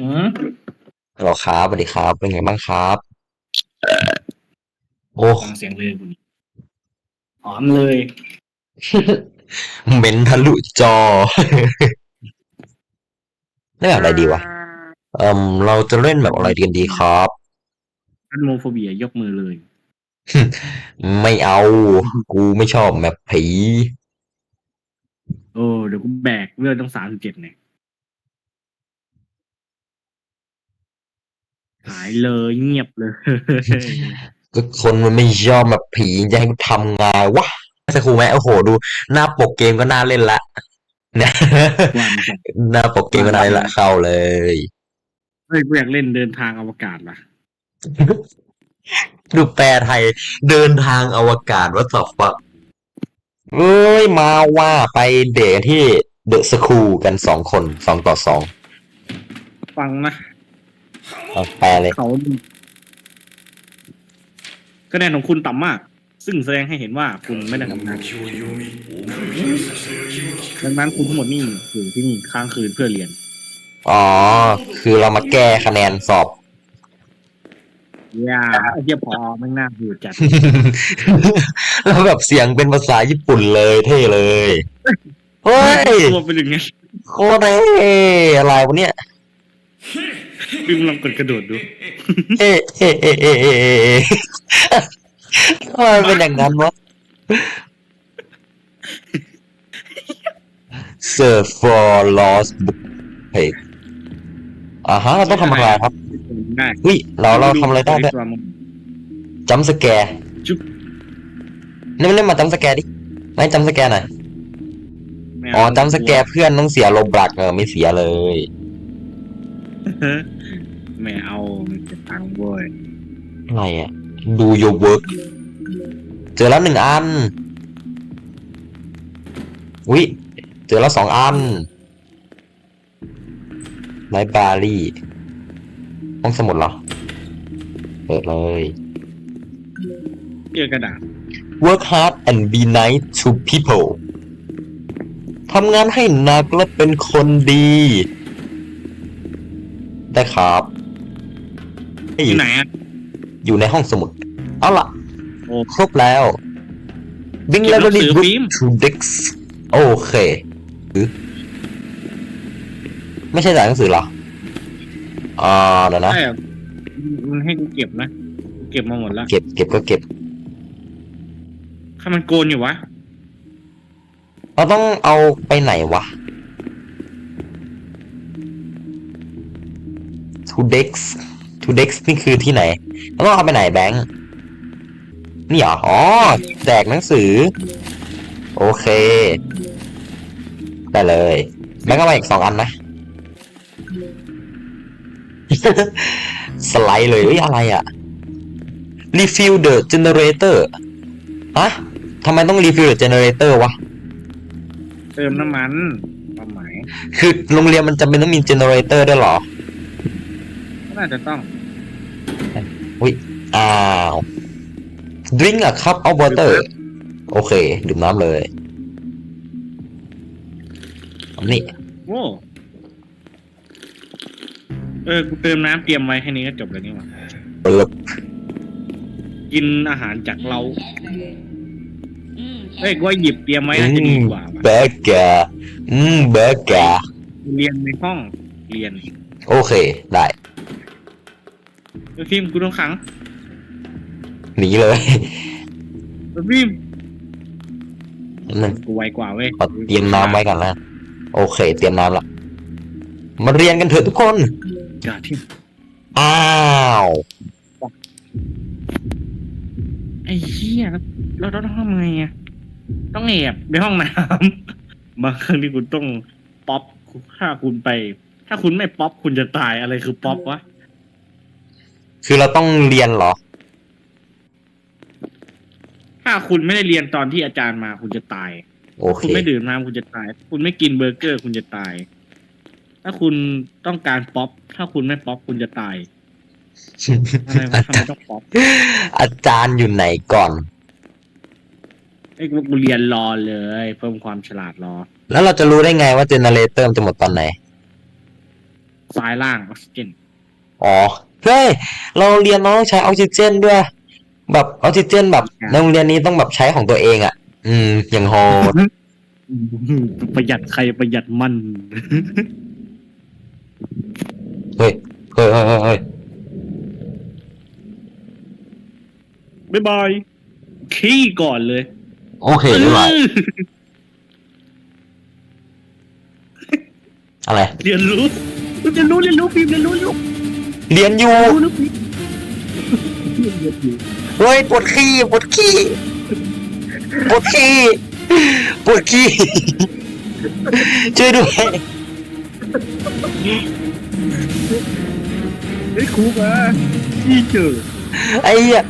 อืมฮัลโหลครับสวัสดีครับ เป็นไงบ้างครับ โอ้ ฟังเสียงเลยคุณหอมเลยเมนทะลุจอ เล่นแบบอะไรดีวะ เอ่มเราจะเล่นแบบอะไรกันดีครับ อันโมโฟเบียยกมือเลย ไม่เอา กูไม่ชอบแบบผี โอ้เดี๋ยวกูแบกเลือดต้องสามสิบเจ็ดเนี่ย หายเลยเงียบเลย ก็คนมันไม่ชอบแบบผีจะให้กูทำไงวะสักครูไหมโอ้โห ดู หน้าปกเกมก็น่าเล่นละเนี่ยวันสองหน้าปกเกมก็น่าเล่นละเข้าเลยเฮ้ยกูอยากเล่นเดินทางอวกาศว่ะดูแปลไทย เดินทางอวกาศว่าสอบฟักเอ้ยมาว่าไปเดทที่เดอะสคูลกันสองคนสองต่อสอง ฟังนะ เอาแปลเลย เขาคะแนนของคุณต่ำมาก ซึ่งแสดงให้เห็นว่าคุณไม่ได้ทำงานดังนั้นคุณทั้งหมดนี่อยู่ที่นี่ค้างคืนเพื่อเรียน อ๋อ คือเรามาแก้คะแนนสอบ อย่าไอ้เหี้ยพอไม่งน่าบูดจัด แล้วแบบเสียงเป็นภาษาญี่ปุ่นเลยเท่เลย เฮ้ย ตัวเป็นอย่างไง โคตรเท่อะไรวะเนี่ย ดึงลองกดกระโดดดู เอ๊ะเอ๊ะเอ๊ะเอ๊ะเอ๊ะเอ๊ะทำไมมันเป็นอย่างนั้นวะ Search for lost book เฮ้ยอ่าฮะเราต้องทำอะไรครับได้อุ้ยเราเราทำอะไรได้ด้วยจัมสแกร์จุ๊บนี่มันเล่นมาจัมสแกร์ดิไม่จัมสแกร์หน่อยไม่อ๋อเาจัมสแกร์เพื่อนต้องเสียโลบลักเออไม่เสียเลย ไม่เอามันจะตังค์เว้ยอะไรอะ ดู your work เจอแล้วหนึ่งอัน อุ้ยเจอแล้วสองอันไลบรารีห้องสมุดเหรอ เปิดเลย เจอกระดาษ work hard and be nice to people ทำงานให้หนักและเป็นคนดี ได้ครับ เฮ้ยที่ไหนอะ อยู่ในห้องสมุด เอาล่ะ โอ้ครบแล้ว Bring เก็บหนัง library สือ book ฟิล์ม to Dex โอเคหรือไม่ใช่จ่ายหนังสือเหรออ่าเดี๋ยวนะ ใช่อะมันให้กูเก็บนะกูเก็บมาหมดแล้วเก็บเก็บก็เก็บถ้ามันโกนอยู่วะ เราต้องเอาไปไหนวะ to Dex to Dex นี่คือที่ไหนเราต้องเอาไปไหนแบงค์นี่เหรออ๋อแจกหนังสือ โอเค ได้เลยแบงค์เอามาอีกสองอันนะ สไลด์เลยเอ้ยอะไรอะ refill the generator ฮะทำไมต้อง refill the generator วะเติมน้ำมันความหมายคือโรงเรียนมันจำเป็นต้องมี generator ด้วยเหรอก็น่าจะต้อง อ้าว drink a cup of water โอเค ดื่มน้ำเลยอันนี่โอ้เออ กูเติมน้ำเตรียมไว้แค่นี้ก็จบแล้วนี่หว่าเปิดกินอาหารจากเราเอ้ยกูว่าหยิบเตรียมไว้น่าจะดีกว่าว่ะเบเกอร์อืมเบเกอร์เรียนในห้องเรียน โอเค ได้ เออฟิล์มกูต้องขังหนีเลยเออฟิล์มนั่นกูไวกว่าเว้ยขอเตรียมน้ำไว้ก่อนนะโอเค เตรียมน้ำละมาเรียนกันเถอะทุกคน อย่าที่อ้าวไอ้เหี้ยแล้วเราต้องทำไงอะต้องแอบในห้องน้ำบางครั้งที่คุณต้องป๊อปถ้าคุณไป ถ้าคุณไม่ป๊อปคุณจะตายอะไรคือป๊อปวะ คือเราต้องเรียนเหรอ ถ้าคุณไม่ได้เรียนตอนที่อาจารย์มาคุณจะตาย โอเค คุณไม่ดื่มน้ำคุณจะตาย คุณไม่กินเบอร์เกอร์คุณจะตาย ถ้าคุณต้องการป๊อป ถ้าคุณไม่ป๊อปคุณจะตายอะไรวะทำไมต้องป๊อปอาจารย์อยู่ไหนก่อนไอ้กูกูเรียนรอเลย เพิ่มความฉลาดรอ แล้วเราจะรู้ได้ไงว่าเจเนเรเตอร์มันจะหมดตอนไหน ซ้ายล่างออกซิเจนอ๋อ เฮ้ยเราเรียนเราต้องใช้ออกซิเจนด้วย แบบออกซิเจนแบบในโรงเรียนนี้ต้องแบบใช้ของตัวเองอะ อืม อย่างโหดประหยัดใครประหยัดมัน เฮ้ยเฮ้ยเฮ้ยเฮ้ยเฮ้ยบ๊ายบายขี้ก่อนเลย โอเคไม่ไหวอะไร เรียนรู้เรียนรู้เรียนรู้พิมพ์เรียนรู้เรียนรู้ เรียนอยู่เรียนรู้พิมพ์เฮ้ยปวดขี้ปวดขี้ปวดขี้ปวดขี้ช่วยด้วยเฮ้ยครูมาขี้เจอไอ้เหี้ย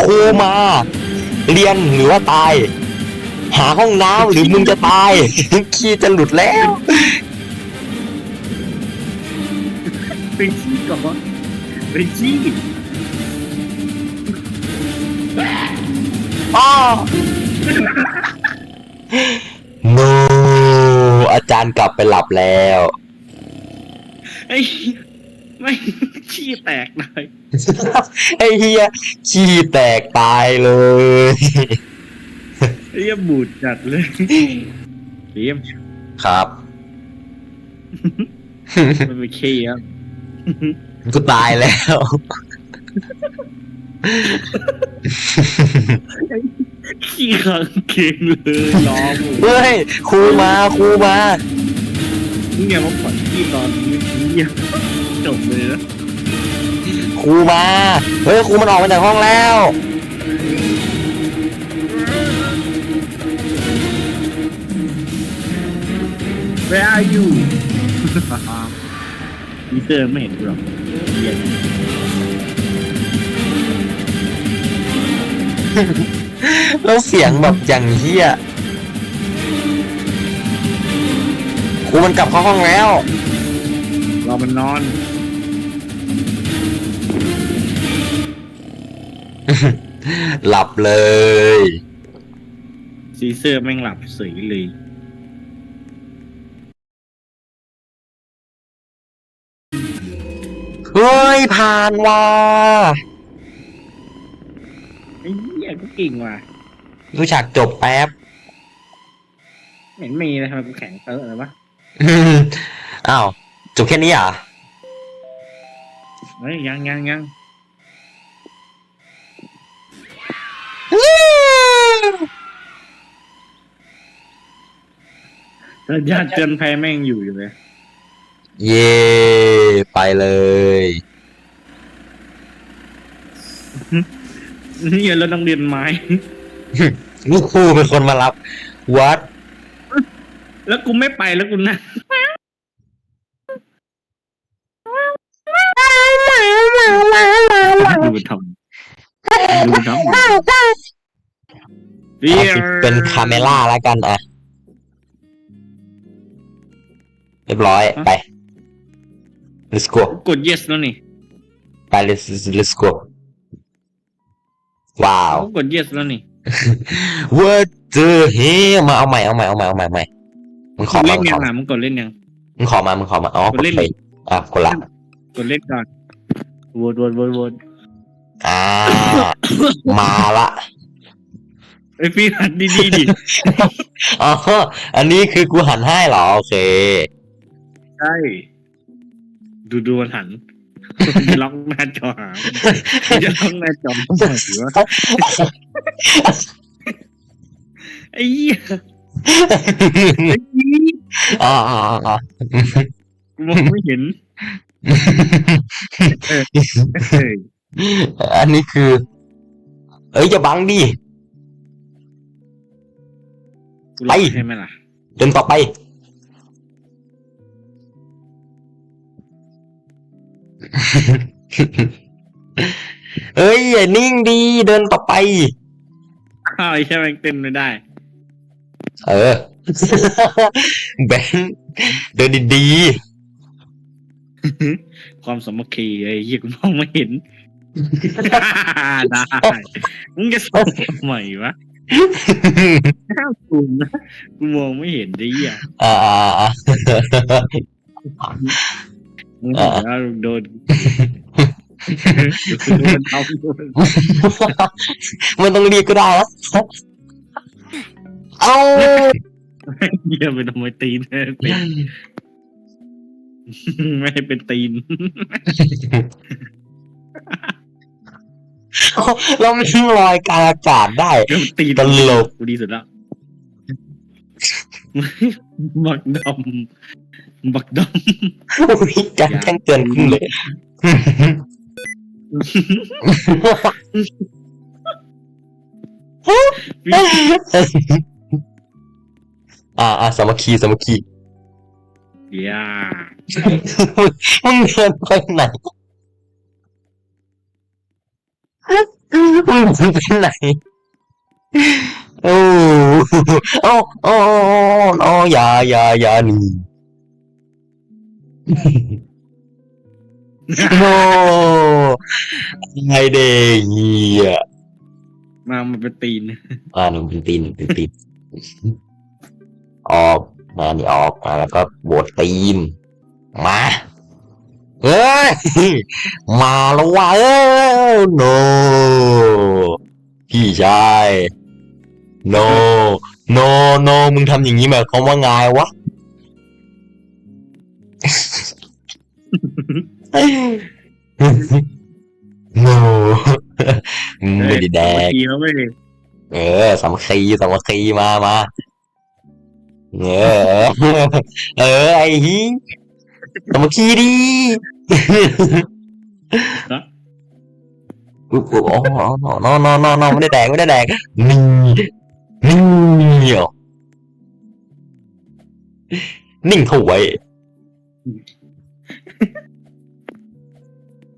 ครูมา เรียนหรือว่าตาย หาห้องน้ำหรือมึงจะตายขี้จะหลุดแล้ว เป็นขี้ก่อนเป็นขี้อ้อ no อาจารย์กลับไปหลับแล้ว ไอ้ไม่ขี้แตกเลยไอ้เฮียขี้แตกตายเลย ไอ้เหี้ยบูดจัดเลยเรียมครับ มันเป็นขี้ครับ กูตายแล้ว ขี้ขังเกงเลยน้องเฮ้ยครูมาครูมานี่ไงมาผ่อนขี้ตอนนี้เหี้ยจบเลยนะครูมา เฮ้ยครูมันออกมาจากห้องแล้วแวร์ you มีเตอร์ไม่เห็นกูหรอกเหี้ยแล้วเสียงแบบอย่างเฮียครูมันกลับเข้าห้องแล้วเรามันนอน หลับเลย ซีเซอร์แม่งหลับเสยเลย เฮ้ยผ่านว่ะไอ้เหี้ยกูเก่งว่ะดูฉากจบแป๊บไม่เห็นมีเลยทำไมกูแข็งเตอะเลยวะอืมอ้าวจบแค่นี้เหรอะเฮ้ยยังยังยังสัญญาณเตือนภัยแม่งอยู่อยู่เลย เย่ ไปเลยนี่แล้วนักเรียนไม้ ลูกครูเป็นคนมารับ วัด แล้วกูไม่ไปแล้วกูนะดูมันทำดูมันทำเรียเป็นคาเมล่าแล้วกันอะ เรียบร้อยไป let's go กด yes แล้วนี่ไป let's let's go ว้าว กด yes แล้วนี่ what the hell มาเอาใหม่เอาใหม่เอาใหม่เอาใหม่เอาใหม่มึงขอมาเล่นมึงยัของมาอะมึงกดเล่นยัง มึงขอมามึงขอมาอ๋อกดเล่น ไปอะกดละกดเล่นก่อนวนวนวนวนอ่า มาละไอพี่หัดดีๆดิ อ๋ออันนี้คือกูหันให้เหรอโอเค ใช่ ดูดูมันหันจะล็อกหน้าจอหาจะล็อกหน้าจอทำไมวะไอ้เหี้ยไอ้ยี่อ๋ออ๋ออ๋อกูมองไม่เห็นเฮ้ยอันนี้คือ เอ้ยอย่าบังดิกูล็อกใช่ไหมล่ะเดินต่อไป เอ้ยอย่านิ่งดี เดินต่อไปอ้าวไอ้ใช่ไหมงเต้นไม่ได้ เออ แบงค์เดินดีความสามัคคีไอ้เหี้ยกูมองไม่เห็น ได้มึงจะส่งทำไมวะๆห้ามซูมนะกูมองไม่เห็นดิอะอ่า อ่าอ่าอ่าแล้วโดนโดนเอาโดนมันต้องเรียกก็ได้แล้วเอาเยี่ยเป็นทำไมตีนเป็นไม่ให้เป็นตีนเราไม่ลอยกลางอากาศได้ตีนตลกกูดีสุดแล้วบักดำ บักดอุ๊ยจังแจ้งเตือนขึ้นเลยำอ่าอ่าสามัคคีสามัคคีอย่ามึงเดินไปไหนมึงเดินไปไหนโอ้โอ้โอ้โอ้อย่าอย่าอย่าหนี โอ้ไงเด็กเหี้ยมามันเป็นตีน อ่าหนึ่งเป็นตีนหนึ่งเป็นตีนออกมานี่ออกมาแล้วก็โบดตีน มาเฮ้ยมาแล้วว่ะเอ้ย no พี่ชาย no no no มึงทำอย่างนี้หมายความว่าไงวะ no ไม่ได้แดกตีแล้วไม่ได้เออสามัคคีสามัคคีมามาเออ เออ ไอ้ฮีสามัคคีดีโอ้โหอ๋อนอนอนอนอนไม่ได้แดกไม่ได้แดกนี่นี่เหรอนิ่งเข้าไว้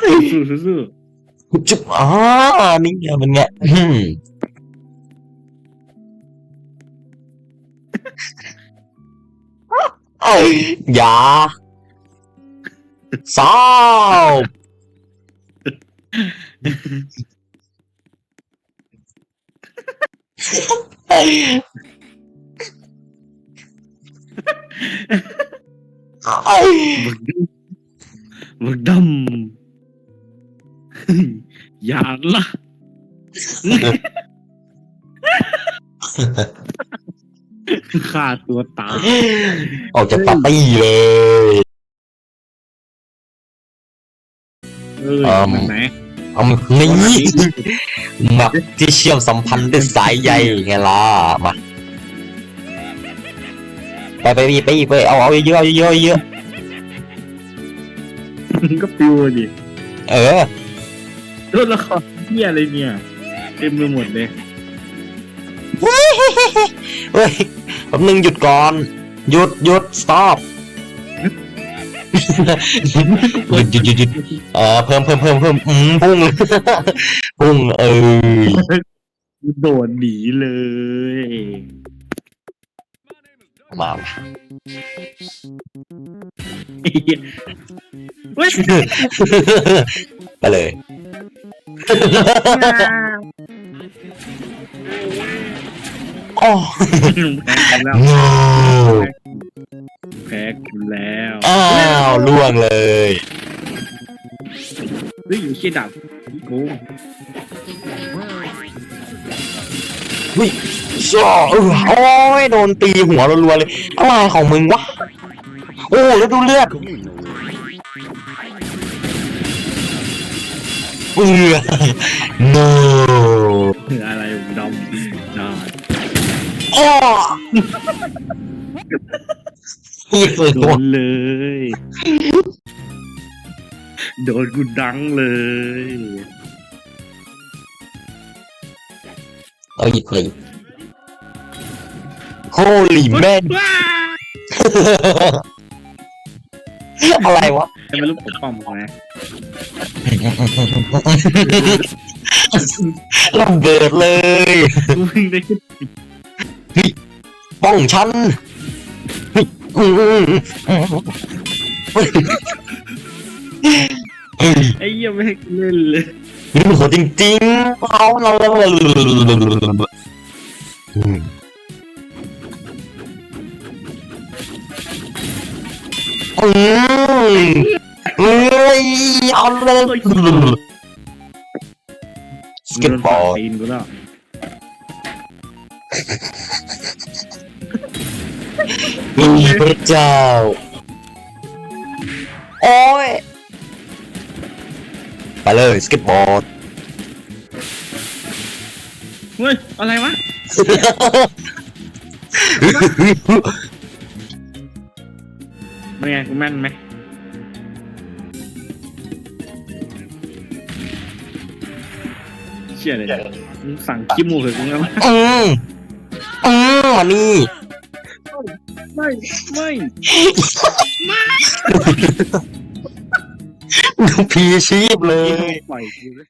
สู้สู้สู้จุ๊บอ๋อนี่ไบักดำอย่าละฆ่าตัวตายออกจากปาร์ตี้เลยเอออืมมันไหนเอามานี่แมปที่เชื่อมสัมพันธ์ด้วยสายใยไงล่ะมาไปไปไปไปไปเอาเอาเยอะๆเอาเยอะๆเอาเยอะ ก็ปิวดิๆเออรถละครเที่ยอะไรเนี่ย เต็มไปหมดเลยเฮ้ยแป๊บนึงหยุดก่อน หยุดหยุด stop หยุดหยุดหยุดหยุดเออเพิ่มเพิ่มเพิ่มเพิ่มอืมพุ่งพุ่งเออ โดดหนีเลย มาเหี้ยเฮ้ยไปเลย โอ้แพ้กันแล้ว no แพ้กูแล้วอ้าวล่วงเลยเฮ้ยอยู่เชี่ยดับโกง ชอเออโอ้ยโดนตีหัวรัวๆเลยอะไรของมึงวะ โอ้แล้วดูเลือดเออ no อะไรดำดาอ้อนี่คือโดนเลย โดนกูดังเลย เอ้ยเฮ้ย holy man ว้าอะไรวะ จะเป็นลูกปกป้องมึงนะระเบิดเลย กูเพิ่งได้ขึ้นป้องฉันเฮ้ยอืมอืมอืมเฮ้ยไอ้เหี้ยไม่ให้กูเล่นเลยนี่มันโหดจริงๆเอาเรา อืมอืมเอาเลยสเก็ตบอร์ดตีนกูแล้วมีพระเจ้า โอ้ย ไปเลยสเก็ตบอร์ดเฮ้ย อะไรวะ เป็นไงกูแม่นไหมเชี่ยเลยมึงสั่งขี้มูกเลยกูงั้นอืมอืมมานี่ ไม่ไม่ดูพีชีพเลย ปล่อยกูเลย